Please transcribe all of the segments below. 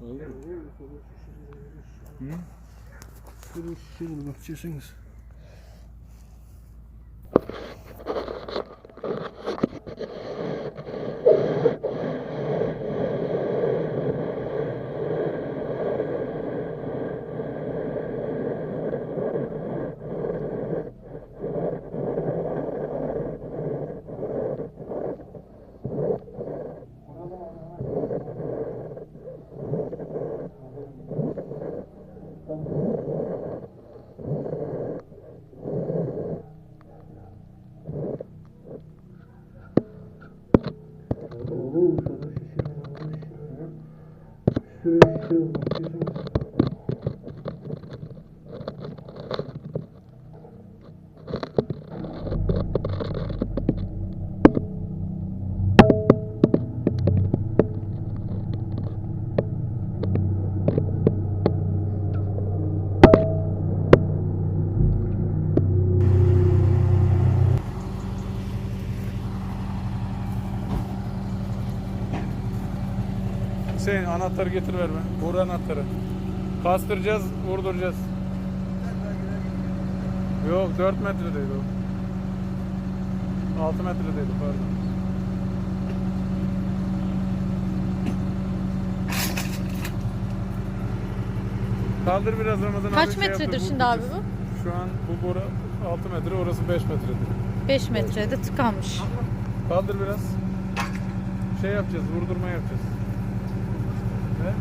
Hı? Şunu şişirin bak Tschüss, tschüss, tschüss. Hüseyin anahtarı getir ver be. Vur anahtarı. Bastıracağız, vurduracağız. Yok 4 metredeydi o. 6 metredeydi pardon. Kaldır biraz Ramazan Kaç abi şey metredir yaptı, şimdi abi bu? Şu an bu boru 6 metre, orası 5 metredir. 5 metrede tıkanmış. Kaldır biraz. Şey yapacağız, vurdurma yapacağız. He?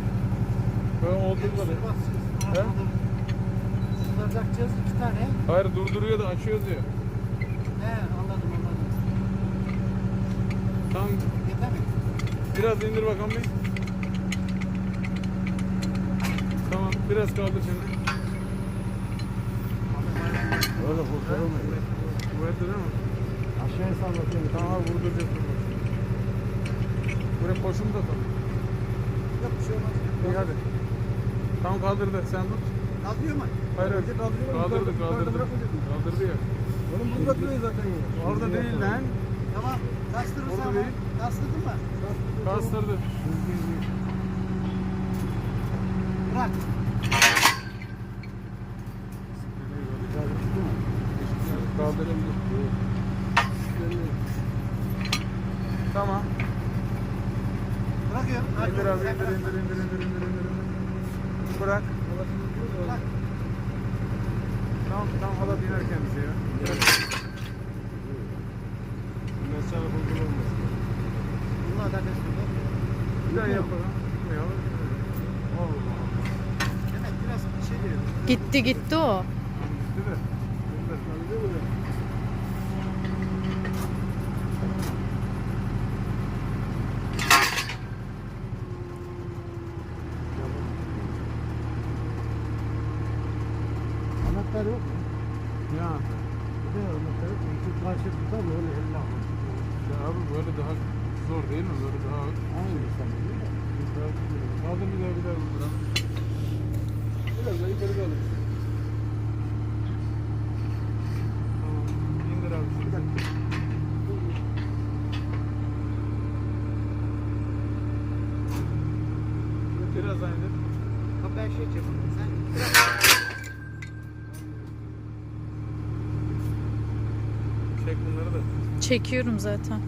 Böyle oldurmadı. He? Sınıracağız iki tane. Hayır durduruyor da açıyor diyor. He anladım anladım. Tam Yeter mi? biraz indir bakalım bir. Tamam biraz kaldır şimdi. Öyle kurtulamayız. Kuvvetli değil mi? Aşağıya sallatıyor. Tamam vurduracağız. Buraya koşum da tam. İyi hadi. Tamam kaldırdı sen tut. Kaldırıyor mu? Hayır hayır. Kaldırıyor mu? Kaldırdı kaldırdı. Kaldırdı ya. Oğlum bunu bırakmıyor zaten. Orada değil lan. Tamam. Kastırırsa Orada değil. Kastırdın mı? Kastırdı. Bırak. Kaldırıldı. Tamam. Bırakıyorum. İndir abi indir indir indir indir indir indir. indir. Bırak. Bırak. Tamam tamam hala biner kendisi ya. Bunlar da kastırdı. Bir daha yapalım. Ya. Demek biraz şey veriyor. Gitti gitti o. Gitti de. İndir. Anahtar yok mu? Ya. Bir de anahtar yok mu? İki karşı tutar mı öyle elle alır. Ya abi böyle daha zor değil mi? Böyle daha Aynı sen değil mi? Kaldır bir daha bir daha vurduran. Biraz da yukarı kalır. Tamam. İndir abi. Bir dakika. Biraz daha indir. Kapıya şey çek. Sen Çek bunları da. Çekiyorum zaten.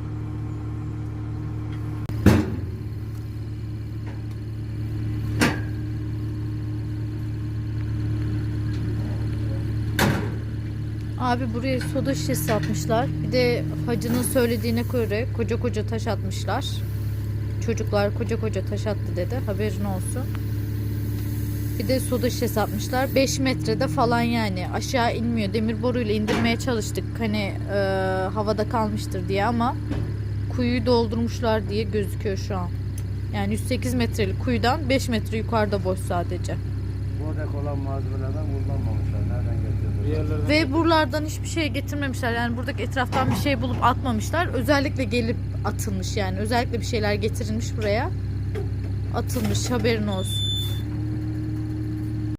Abi buraya soda şişesi atmışlar. Bir de hacının söylediğine göre koca koca taş atmışlar. Çocuklar koca koca taş attı dedi. Haberin olsun. Bir de soda şişesi atmışlar. 5 metrede falan yani. Aşağı inmiyor. Demir boruyla indirmeye çalıştık. Hani e, havada kalmıştır diye ama kuyuyu doldurmuşlar diye gözüküyor şu an. Yani 108 metrelik kuyudan 5 metre yukarıda boş sadece. Buradaki olan malzemelerden kullanmamışlar. Nereden getiriyorlar? Ve buralardan hiçbir şey getirmemişler. Yani buradaki etraftan bir şey bulup atmamışlar. Özellikle gelip atılmış yani. Özellikle bir şeyler getirilmiş buraya. Atılmış haberin olsun.